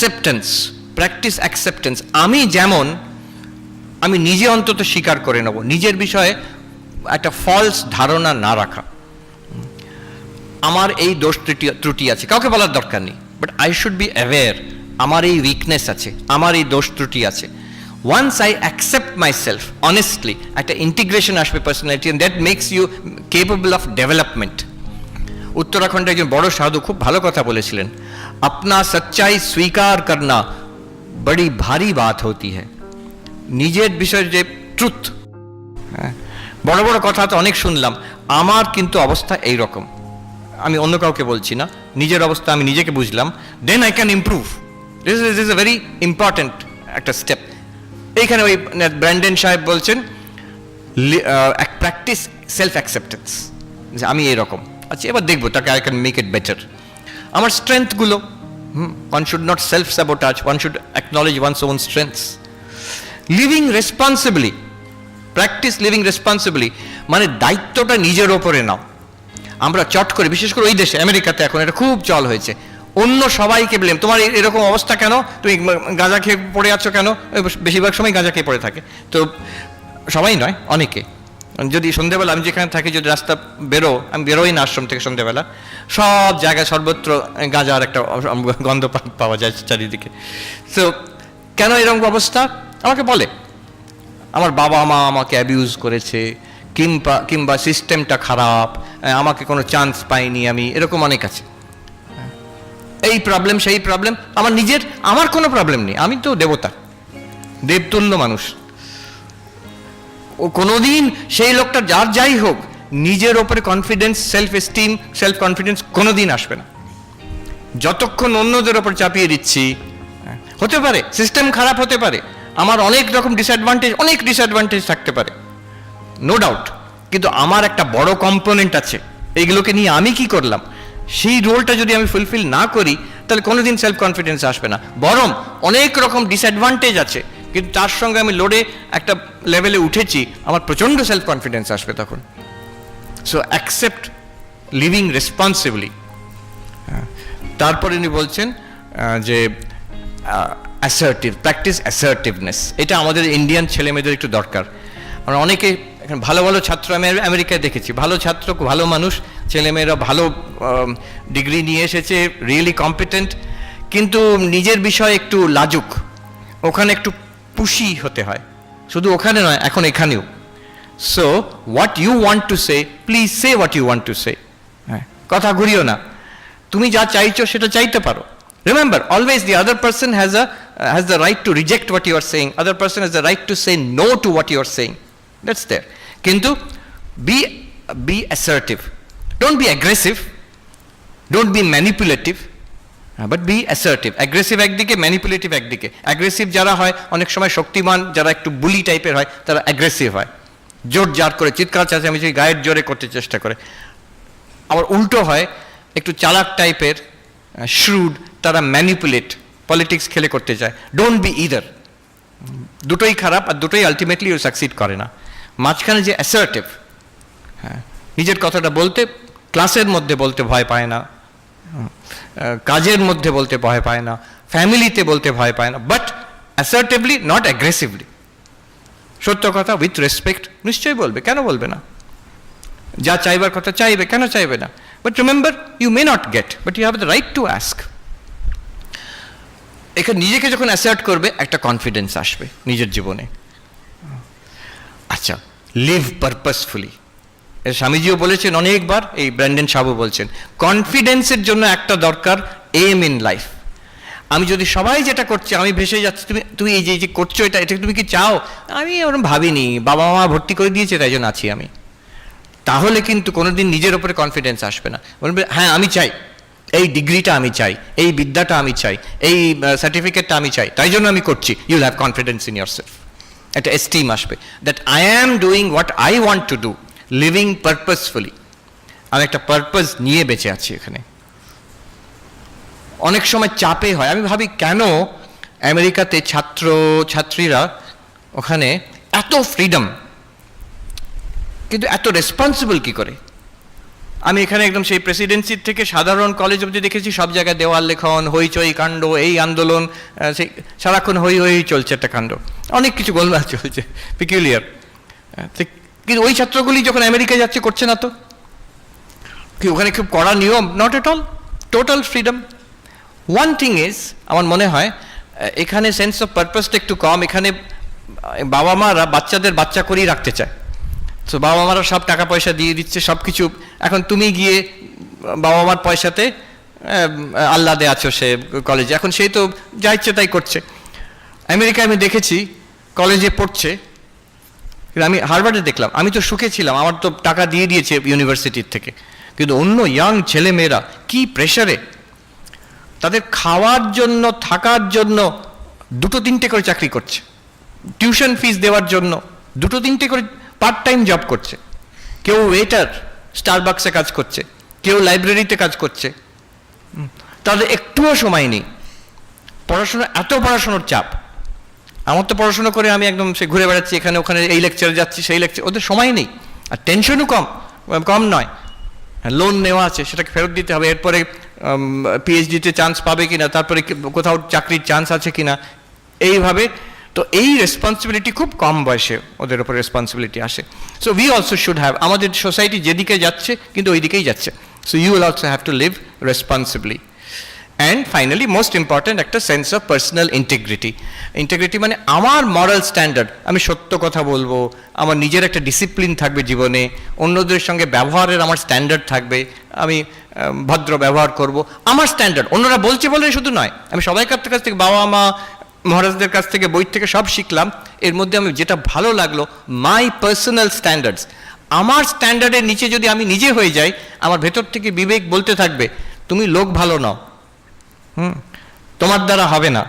Acceptance practice acceptance আমি যেমন, আমি নিজে অন্তত স্বীকার করে নেব। নিজের বিষয়ে একটা ফলস ধারণা না রাখা। আমার এই দোষ ত্রুটি ত্রুটি আছে। কাউকে বলার দরকার নেই। But I should be aware আমার এই উইকনেস আছে, আমার এই দোষ ত্রুটি আছে। Once I accept myself honestly একটা ইন্টিগ্রেশন আসবে personality that makes you capable of development উত্তরাখণ্ডে একজন বড় সাধু খুব ভালো কথা বলেছিলেন। আপনা সচ্চাই স্বীকার করনা বড়ি ভারী বাত হতি হ্যায় নিজের বিষয়ের যে ট্রুথ বড় বড় কথা তো অনেক শুনলাম আমার কিন্তু অবস্থা এই রকম আমি অন্য কাউকে বলছি না নিজের অবস্থা আমি নিজেকে বুঝলাম then I can improve this is is a very important একটা স্টেপ এইখানে ওই ব্র্যান্ডেন সাহেব বলছেন প্র্যাকটিস সেলফ অ্যাকসেপ্টেন্স যে আমি এরকম আচ্ছা এবার দেখব, তাকে I can make it better আমার স্ট্রেংথগুলো one should not self sabotage one should acknowledge one's own strengths living responsibly practice living responsibly মানে দায়িত্বটা নিজের ওপরে নাও। আমরা চট করে, বিশেষ করে ওই দেশে, আমেরিকাতে এখন এটা খুব চল হয়েছে। অন্য সবাইকে ব্লেম তোমার এরকম অবস্থা কেন? তুমি গাঁজা খেয়ে পড়ে আছো কেন? বেশিরভাগ সময় গাঁজা খেয়ে পড়ে থাকে। তো সবাই নয়, অনেকে। যদি সন্ধেবেলা আমি যেখানে থাকি, যদি রাস্তা বেরো, আমি বেরোই না আশ্রম থেকে সন্ধেবেলা, সব জায়গায় সর্বত্র গাঁজার একটা গন্ধ পাওয়া যায় চারিদিকে। তো কেন এরকম অবস্থা? আমাকে বলে। আমার বাবা মা আমাকে অ্যাবিউজ করেছে কিংবা কিংবা সিস্টেমটা খারাপ আমাকে কোনো চান্স পাইনি আমি, এরকম অনেক আছে। এই প্রবলেম সেই প্রবলেম আমার নিজের, আমার কোনো প্রবলেম নেই। আমি তো দেবতা। দেবতুল্য মানুষ। ও কোনোদিন সেই লোকটা যার যাই হোক, নিজের ওপরে confidence self esteem self confidence কোনোদিন আসবে না। যতক্ষণ অন্যদের ওপর চাপিয়ে দিচ্ছি হতে পারে সিস্টেম খারাপ হতে পারে, আমার অনেক রকম ডিসঅ্যাডভান্টেজ অনেক ডিসঅ্যাডভান্টেজ থাকতে পারে নো ডাউট কিন্তু আমার একটা বড় কম্পোনেন্ট আছে, এইগুলোকে নিয়ে আমি কি করলাম? সেই রোলটা যদি আমি ফুলফিল না করি, তাহলে কোনোদিন সেলফ কনফিডেন্স আসবে না। বরং অনেক রকম ডিসঅ্যাডভান্টেজ আছে কিন্তু তার সঙ্গে আমি লোডে একটা লেভেলে উঠেছি। আমার প্রচণ্ড সেলফ কনফিডেন্স আসবে তখন। সো অ্যাকসেপ্ট লিভিং রেসপন্সিবলি তারপরে উনি বলছেন যে অ্যাসার্টিভ প্র্যাকটিস অ্যাসার্টিভনেস এটা আমাদের ইন্ডিয়ান ছেলে মেয়েদের একটু দরকার। আমরা অনেকে ভালো ভালো ছাত্র আমি আমেরিকায় দেখেছি। ভালো ছাত্র, ভালো মানুষ, ছেলেমেয়েরা ভালো ডিগ্রি নিয়ে এসেছে রিয়েলি কম্পিটেন্ট কিন্তু নিজের বিষয়ে একটু লাজুক। ওখানে একটু পুষি হতে হয়। শুধু ওখানে নয়, এখন এখানেও। So what you want to say please say what you want to say কথা ঘুরিও না। তুমি যা চাইছো সেটা চাইতে পারো। Remember always the other person has a has the right to reject what you are saying other person has the right to say no to what you are saying that's there কিন্তু be be assertive don't be aggressive don't be manipulative but be assertive aggressive একদিকে manipulative একদিকে। Aggressive যারা হয়, অনেক সময় শক্তিমান, যারা একটু বুলি টাইপের হয়, তারা অ্যাগ্রেসিভ হয়। জোর জার করে, চিৎকার, চেঁচামেচি, গায়ের জোরে করতে চেষ্টা করে। আবার উল্টো হয়, একটু চালাক টাইপের শ্রুড তারা ম্যানিপুলেট পলিটিক্স খেলে করতে চায়। ডোন্ট বি ইদার দুটোই খারাপ আর দুটোই আলটিমেটলি ও সাকসিড করে না। মাঝখানে যে অ্যাসার্টিভ হ্যাঁ নিজের কথাটা বলতে ক্লাসের মধ্যে বলতে ভয় পায় না। কাজের মধ্যে বলতে ভয় পায় না, ফ্যামিলিতে বলতে ভয় পায় না বাট অ্যাসার্টিভলি নট অ্যাগ্রেসিভলি সত্য কথা উইথ রেসপেক্ট নিশ্চয়ই বলবে, কেন বলবে না? যা চাইবার কথা চাইবে, কেন চাইবে না? But remember you may not get but you have the right to ask এখানে নিজেকে যখন অ্যাসার্ট করবে, একটা কনফিডেন্স আসবে নিজের জীবনে। আচ্ছা লিভ পারপাসফুলি স্বামীজিও বলেছেন অনেকবার, এই ব্র্যান্ডেন সাবু বলছেন কনফিডেন্সের জন্য একটা দরকার এম ইন লাইফ আমি যদি সবাই যেটা করছে, আমি ভেসে যাচ্ছি, তুমি তুমি এই যে যে করছ এটা এটা তুমি কি চাও? আমি ওরকম ভাবিনি বাবা মা ভর্তি করে দিয়েছে, তাই জন্য আছি আমি। তাহলে কিন্তু কোনোদিন নিজের ওপরে কনফিডেন্স আসবে না। বলবে হ্যাঁ আমি চাই, এই ডিগ্রিটা আমি চাই, এই বিদ্যাটা আমি চাই, এই সার্টিফিকেটটা আমি চাই, তাই জন্য আমি করছি you'll have confidence in yourself একটা এস্টিম আসবে that I am doing what I want to do living purposefully আমি একটা পারপাস নিয়ে বেঁচে আছি এখানে। অনেক সময় চাপে হয়। আমি ভাবি, কেন আমেরিকাতে ছাত্র, ছাত্রীরা ওখানে এত ফ্রিডম কিন্তু এত রেসপন্সিবল কি করে? আমি এখানে একদম সেই প্রেসিডেন্সির থেকে সাধারণ কলেজ অবধি দেখেছি, সব জায়গায় দেওয়াল লেখন, হইচই কাণ্ড, এই আন্দোলন সেই সারাক্ষণ হই হই চলছে একটা কাণ্ড। অনেক কিছু গোলমাল চলছে পিকিউলিয়ার কিন্তু ওই ছাত্রগুলি যখন আমেরিকায় যাচ্ছে করছে না তো? কি ওখানে খুব কড়া নিয়ম? Not at all total freedom one thing is আমার মনে হয় এখানে সেন্স অফ পারপাসটা একটু কম। এখানে বাবা মারা বাচ্চাদের বাচ্চা করেই রাখতে চায়। তো বাবা মারা সব টাকা পয়সা দিয়ে দিচ্ছে সব কিছু এখন তুমি গিয়ে বাবা মার পয়সাতে আহ, আহ্লাদে আছো সে কলেজে এখন সেই তো যা ইচ্ছে তাই করছে। আমেরিকায় আমি দেখেছি কলেজে পড়ছে। কিন্তু আমি হারবার্ডে দেখলাম, আমি তো সুখে ছিলাম, আমার তো টাকা দিয়ে দিয়েছে ইউনিভার্সিটির থেকে। কিন্তু অন্য ইয়াং ছেলে মেয়েরা কি প্রেশারে তাদের খাওয়ার জন্য, থাকার জন্য দুটো তিনটে করে চাকরি করছে। টিউশন ফিস দেওয়ার জন্য দুটো তিনটে করে পার্ট টাইম জব করছে। কেউ ওয়েটার স্টারবাক্সে কাজ করছে, কেউ লাইব্রেরিতে কাজ করছে। তাদের একটুও সময় নেই। পড়াশোনা, এত পড়াশোনার চাপ। আমার তো পড়াশোনা করে আমি একদম সে ঘুরে বেড়াচ্ছি, এখানে ওখানে এই লেকচারে যাচ্ছি, সেই লেকচার ওদের সময় নেই। আর টেনশনও কম কম নয়। হ্যাঁ লোন নেওয়া আছে, সেটাকে ফেরত দিতে হবে। এরপরে পিএইচডিতে চান্স পাবে কিনা, তারপরে কোথাও চাকরির চান্স আছে কিনা, এইভাবে। তো এই রেসপন্সিবিলিটি খুব কম বয়সে ওদের ওপর রেসপন্সিবিলিটি আসে। So we also should have আমাদের সোসাইটি যেদিকে যাচ্ছে, কিন্তু ওই দিকেই যাচ্ছে। So you will also have to live responsibly and finally most important একটা sense of personal integrity integrity মানে আমার মরাল স্ট্যান্ডার্ড আমি সত্য কথা বলব, আমার নিজের একটা ডিসিপ্লিন থাকবে জীবনে, অন্যদের সঙ্গে ব্যবহারের আমার স্ট্যান্ডার্ড থাকবে, আমি ভদ্র ব্যবহার করব। আমার স্ট্যান্ডার্ড অন্যরা বলছে বলে শুধু নয়। আমি সবাইকার কাছ থেকে, বাবা মা, মহারাজদের কাছ থেকে বই থেকে সব শিখলাম। এর মধ্যে আমি যেটা ভালো লাগল মাই পার্সোনাল স্ট্যান্ডার্ডস আমার স্ট্যান্ডার্ডের নিচে যদি আমি নিজে হয়ে যাই, আমার ভেতর থেকে বিবেক বলতে থাকবে, তুমি লোক ভালো নও। হুম। তোমার দ্বারা হবে না।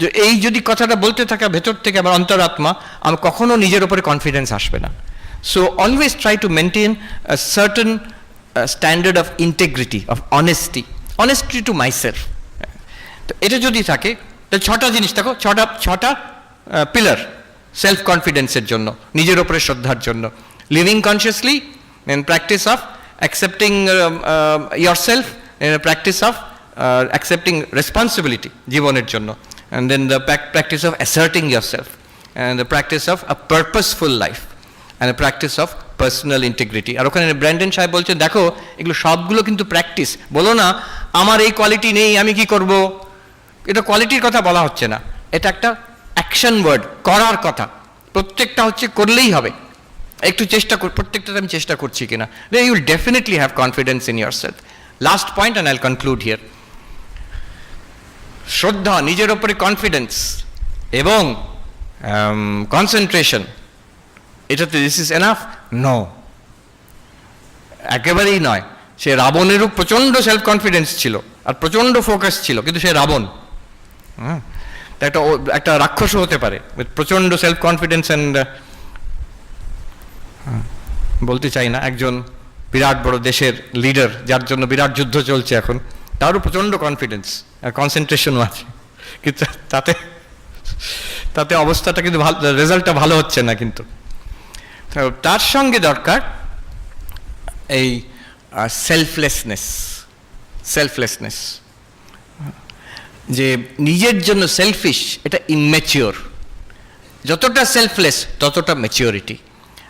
যে এই যদি কথাটা বলতে থাকে ভেতর থেকে আমার অন্তরাত্মা আমি কখনো নিজের উপরে কনফিডেন্স আসবে না। So always try to maintain certain standard of integrity of honesty honesty to myself তো এটা যদি থাকে তাহলে ছটা জিনিস দেখো, ছটা ছটা পিলার সেলফ কনফিডেন্সের জন্য, নিজের ওপরে শ্রদ্ধার জন্য। Living consciously practice of accepting yourself practice of accepting responsibility জীবনের জন্য and then the practice of asserting yourself and the practice of a purposeful life and practice of personal integrity আর ওখানে Branden সাহেব বলছেন, দেখো, এগুলো সবগুলো কিন্তু প্র্যাকটিস বলো না, আমার এই কোয়ালিটি নেই, আমি কি করব? এটা কোয়ালিটির কথা বলা হচ্ছে না। এটা একটা অ্যাকশন ওয়ার্ড করার কথা। প্রত্যেকটা হচ্ছে করলেই হবে। একটু চেষ্টা কর, প্রত্যেকটাতে আমি চেষ্টা করছি কিনা। You will definitely have confidence in yourself last point and I'll conclude here শ্রদ্ধা, নিজের ওপরে কনফিডেন্স এবং কনসেন্ট্রেশন এটাতে দিস ইজ এনাফ নো একেবারেই নয়। সে রাবণেরও প্রচণ্ড সেলফ কনফিডেন্স ছিল আর প্রচণ্ড ফোকাস ছিল, কিন্তু সে রাবণ। হ্যাঁ একটা একটা রাক্ষসও হতে পারে উইথ প্রচণ্ড সেলফ কনফিডেন্স অ্যান্ড বলতে চাই না, একজন বিরাট বড় দেশের লিডার যার জন্য বিরাট যুদ্ধ চলছে এখন। তারও প্রচণ্ড কনফিডেন্স আর কনসেন্ট্রেশনও আছে। কিন্তু তাতে তাতে অবস্থাটা কিন্তু ভালো রেজাল্টটা ভালো হচ্ছে না কিন্তু। তার সঙ্গে দরকার এই সেলফলেসনেস সেলফলেসনেস যে নিজের জন্য সেলফিশ এটা ইনম্যাচিওর যতটা সেলফলেস ততটা ম্যাচিওরিটি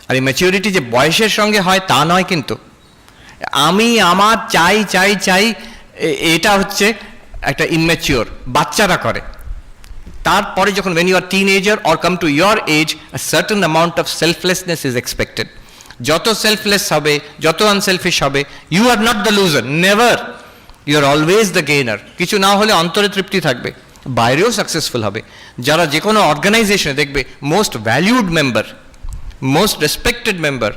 আর এই ম্যাচিওরিটি যে বয়সের সঙ্গে হয় তা নয় কিন্তু। আমি, আমার, চাই চাই চাই এটা হচ্ছে একটা ইনম্যাচিওর বাচ্চারা করে। তারপরে যখন when you are teenager or come to your age certain amount of selflessness is expected যত সেলফলেস হবে, যত আনসেলফিশ হবে you are not the loser never you are always the gainer কিছু না হলে অন্তরে তৃপ্তি থাকবে, বাইরেও সাকসেসফুল হবে। যারা যে কোনো অর্গানাইজেশনে দেখবে most valued member most respected member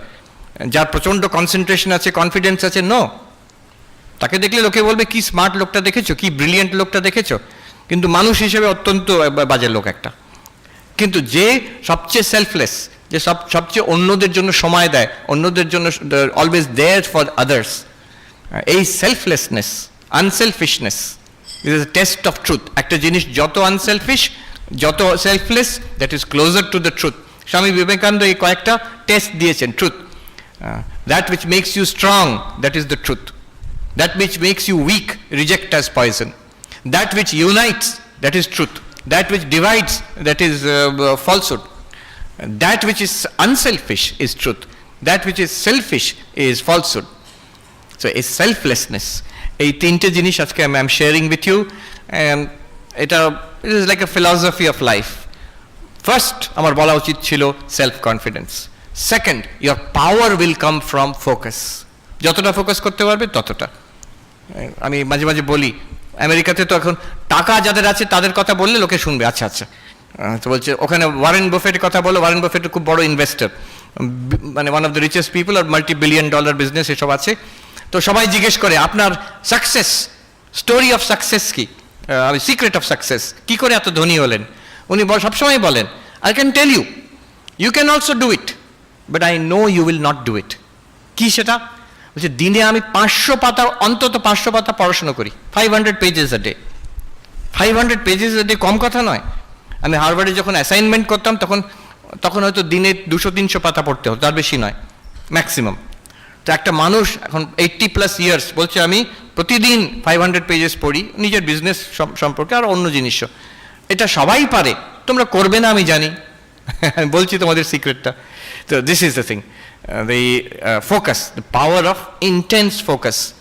যার প্রচণ্ড কনসেন্ট্রেশন আছে কনফিডেন্স আছে নো তাকে দেখলে লোকে বলবে কি স্মার্ট লোকটা দেখেছ? কি ব্রিলিয়েন্ট লোকটা দেখেছ? কিন্তু মানুষ হিসেবে অত্যন্ত বাজে লোক একটা। কিন্তু যে সবচেয়ে সেলফলেস যে সব সবচেয়ে অন্যদের জন্য সময় দেয় অন্যদের জন্য অলওয়েজ দেয়ার ফর আদার্স এই selflessness unselfishness is test of truth একটা জিনিস যত আনসেলফিশ যত selfless that is closer to the truth Swami Vivekananda এই কয়েকটা টেস্ট দিয়েছেন truth that which makes you strong, that is the truth. That which makes you weak, reject as poison. That which unites, that is truth. That which divides, that is uh, uh, falsehood. That which is unselfish is truth. That which is selfish is falsehood. So a selflessness. এই তিনটে জিনিস আজকে I am sharing with you এটা it is like a philosophy of life first আমার বলা উচিত ছিল self confidence second your power will come from focus যতটা ফোকাস করতে পারবে ততটা আমি মাঝে মাঝে বলি, আমেরিকাতে তো এখন টাকা যাদের আছে তাদের কথা বললে লোকে শুনবে। আচ্ছা আচ্ছা। তো বলছে, ওখানে ওয়ারেন বফেটের কথা বলো ওয়ারেন বফেট খুব বড় ইনভেস্টর মানে one of the richest people R multi billion dollar business এসব আছে। তো সবাই জিজ্ঞেস করে, আপনার সাকসেস স্টোরি অফ সাকসেস কি? আমি সিক্রেট অফ সাকসেস কি করে এত ধনী হলেন? উনি সবসময় বলেন I can tell you you can also do it but I know you will not do it কি সেটা? বলছে, দিনে আমি পাঁচশো পাতা অন্তত পাঁচশো পাতা পড়াশোনা করি। Five hundred pages a day five hundred pages a day কম কথা নয়। আমি হারবার্ডে যখন অ্যাসাইনমেন্ট করতাম, তখন তখন হয়তো দিনে দুশো, তিনশো পাতা পড়তে হতো, তার বেশি নয় ম্যাক্সিমাম তো একটা মানুষ এখন এইট্টি প্লাস ইয়ার্স বলছে, আমি প্রতিদিন ফাইভ হান্ড্রেড পেজেস পড়ি, নিজের বিজনেস সম্পর্কে আর অন্য জিনিসও। এটা সবাই পারে, তোমরা করবে না, আমি জানি। আমি বলছি তোমাদের সিক্রেটটা তো this is the thing the uh, focus, the power of intense focus.